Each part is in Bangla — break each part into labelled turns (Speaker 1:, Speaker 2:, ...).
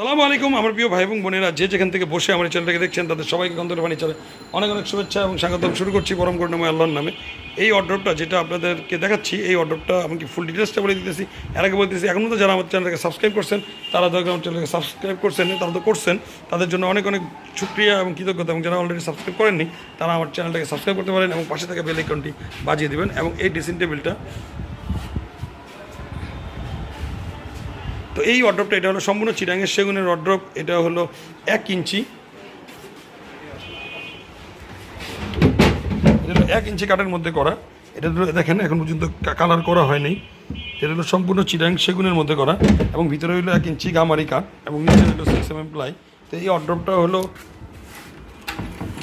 Speaker 1: সালামু আলাইকুম, আমার প্রিয় ভাই এবং বোনেরা, যে যেখান থেকে বসে আমার চ্যানেলটাকে দেখছেন, তাদের সবাইকে গন্ধর ফার্নিচারে অনেক অনেক শুভেচ্ছা এবং স্বাগতম শুরু করছি পরম করুণাময় আল্লাহর নামে। এই অর্ডারটা যেটা আপনাদেরকে দেখাচ্ছি, এই অর্ডারটা আমি ফুল ডিটেলসটা বলে দিতেছি। এর আগে বলতেছি এখন তো যারা আমার চ্যানেলটাকে সাবস্ক্রাইব করছেন, তারা দরকার আমার চ্যানেলকে সাবস্ক্রাইব করছেন, তারা তো করছেন, তাদের জন্য অনেক অনেক শুক্রিয়া এবং কৃতজ্ঞতা। এবং যারা অলরেডি সাবস্ক্রাইব করেননি, তারা আমার চ্যানেলটাকে সাবস্ক্রাইব করতে পারেন এবং পাশে থাকা বেল আইকনটি বাজিয়ে দেবেন এবং এই ড্রেসিং টেবিলটা তো এই অড্রপটা এটা হলো সম্পূর্ণ চিরাঙের সেগুনের অড্রপ এটা হলো এক ইঞ্চি। এক ইঞ্চি কাঠের মধ্যে করা। এটা হলো, দেখেন, এখন পর্যন্ত কালার করা হয়নি। এটা হলো সম্পূর্ণ চিরাং সেগুনের মধ্যে করা এবং ভিতরে হলো এক ইঞ্চি গামারি কাঠ এবং নিচে হলো সিক্স এম এম প্লাই তো এই অড্রপটা হলো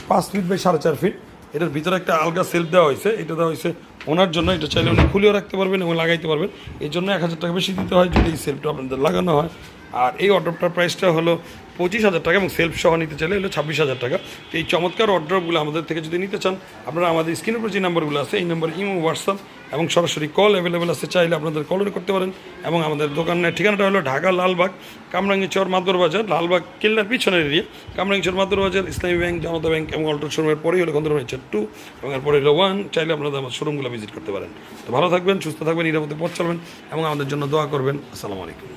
Speaker 1: পাঁচ ফিট বাই সাড়ে চার ফিট এটার ভিতরে একটা আলগা সেলফ দেওয়া হয়েছে। এটা দেওয়া হয়েছে ওনার জন্য এটা চাইলে উনি খুলেও রাখতে পারবেন এবং লাগাইতে পারবেন। এই জন্য এক হাজার টাকা বেশি দিতে হয় যদি এই সেলফটা আপনাদের লাগানো হয়। আর এই অর্ডারটার প্রাইসটা হলো পঁচিশ হাজার টাকা এবং সেলফ সহ নিতে চাইলে হলো ছাব্বিশ হাজার টাকা। তো এই চমৎকার অর্ডারগুলো আমাদের থেকে যদি নিতে চান, আপনারা আমাদের স্ক্রিনের উপর যে নাম্বারগুলো আছে, এই নাম্বার ইমো, হোয়াটসঅ্যাপ এবং সরাসরি কল অ্যাভেলেবেল আছে, চাইলে আপনাদের কলও করতে পারেন। এবং আমাদের দোকানের ঠিকানাটা হলো ঢাকা লালবাগ কামরাঙ্গি চর মাদুর বাজার লালবাগ, কেল্লার পিছনের এরিয়া কামরাঙ্গি চর মাদুর বাজার ইসলামী ব্যাংক, জনতা ব্যাংক এবং অল্টো শোরুমের পরেই হলো গন্ধর্ব হয়েছে টু এবং এরপরে হলো ওয়ান। চাইলে আপনাদের আমার শোরুমগুলো ভিজিট করতে পারেন। তো ভালো থাকবেন, সুস্থ থাকবেন, নিরাপদে পথ চলবেন এবং আমাদের জন্য দোয়া করবেন। আসসালামু আলাইকুম।